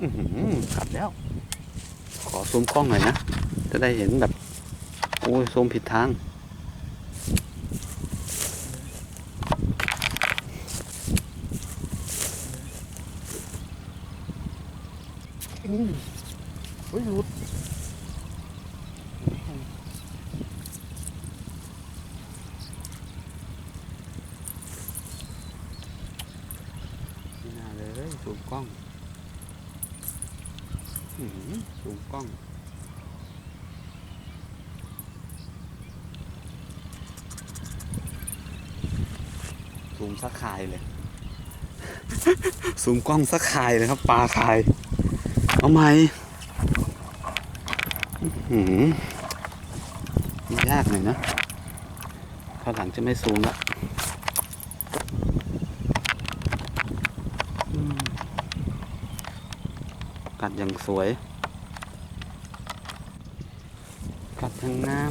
อื้อหือขับแล้ว ขอซูมกล้องหน่อยนะ จะได้เห็นแบบ โอ้ยซูมผิดทางนี่เฮ้ยหลุดไม่น่าเลยซูมกล้อง อื้อหือซูมกล้องซูมสักคายเลยซูมกล้องสักคายเลยครับ ปลาคาย เอาไหมหืมยากหน่อยนะคราหลังจะไม่ซูมละอืม กัดอย่างสวย กัดอย่างงา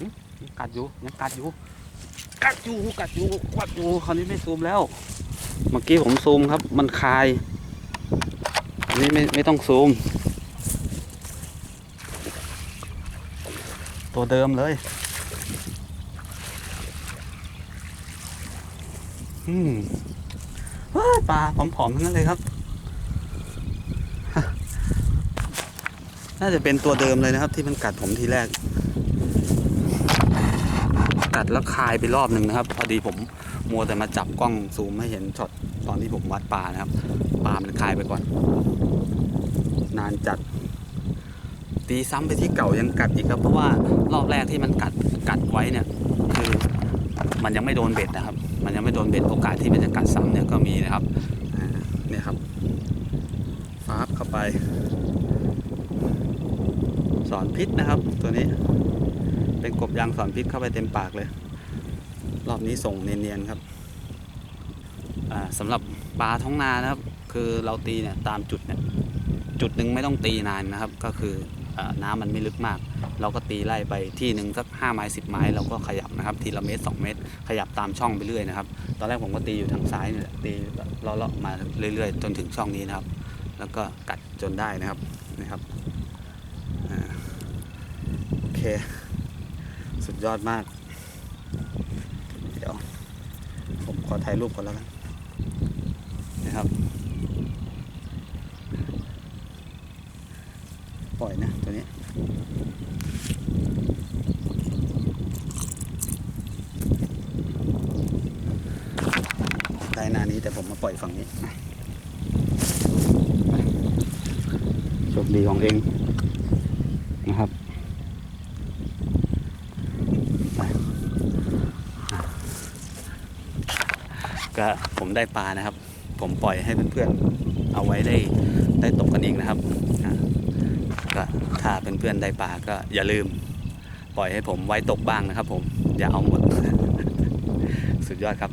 ยังกัดอยู่ยังกัดอยู่ กัดอยู่กัดอยู่กัดอยู่คราวนี้ไม่ซูมแล้ว เมื่อกี้ผมซูมครับ มันคายอันนี้ไม่ไม่ต้องซูม ตัวเดิมเลยอืมว้ายปลาผอมๆทั้งนั้นเลยครับ น่าจะเป็นตัวเดิมเลยนะครับ ที่มันกัดผมทีแรก กัดแล้วคายไปรอบหนึ่งนะครับ พอดีผมมัวแต่มาจับกล้องซูมให้เห็นช็อตตอนที่ผมวัดปลานะครับปลามันคายไปก่อน นานจัด ตีซ้ำไปที่เก่ายังกัดอีกครับ เพราะว่ารอบแรกที่มันกัดกัดไว้เนี่ยคือมันยังไม่โดนเบ็ดนะครับ มันยังไม่โดนเบ็ดโอกาสที่มันจะกัดซ้ำเนี่ยก็มีนะครับเนี่ยครับฟาบเข้าไป สอนพิษนะครับตัวนี้ เป็นกบยางสอนพิษเข้าไปเต็มปากเลย รอบนี้ส่งเนียนๆครับอ่าสำหรับปลาท้องนานะครับ คือเราตีเนี่ยตามจุดเนี่ยจุดหนึ่งไม่ต้องตีนานนะครับ ก็คืออน้ำมันไม่ลึกมาก เราก็ตีไล่ไปที่หนึ่งสักห้าไม้สิบไม้เราก็ขยับนะครับทีละเมตรสองเมตร ขยับตามช่องไปเรื่อยนะครับ ตอนแรกผมก็ตีอยู่ทางซ้ายเนี่ยตีเลาะๆมาเรื่อย ๆ จนถึงช่องนี้นะครับ แล้วก็กัดจนได้นะครับนะครับโอเค สุดยอดมาก เดี๋ยว ผมขอถ่ายรูปก่อนแล้วกันนะครับ ปล่อยนะตัวนี้ได้นานี้แต่ผมมาปล่อยฝั่งนี้โชคดีของเองนะครับไปอะ ก็ผมได้ปลานะครับ ผมปล่อยให้เพื่อนๆเอาไว้ได้ได้ตกกันเองนะครับก็ถ้าเพื่อนๆได้ปลาก็อย่าลืม ปล่อยให้ผมไว้ตกบ้างนะครับ ผมอย่าเอาหมด สุดยอดครับ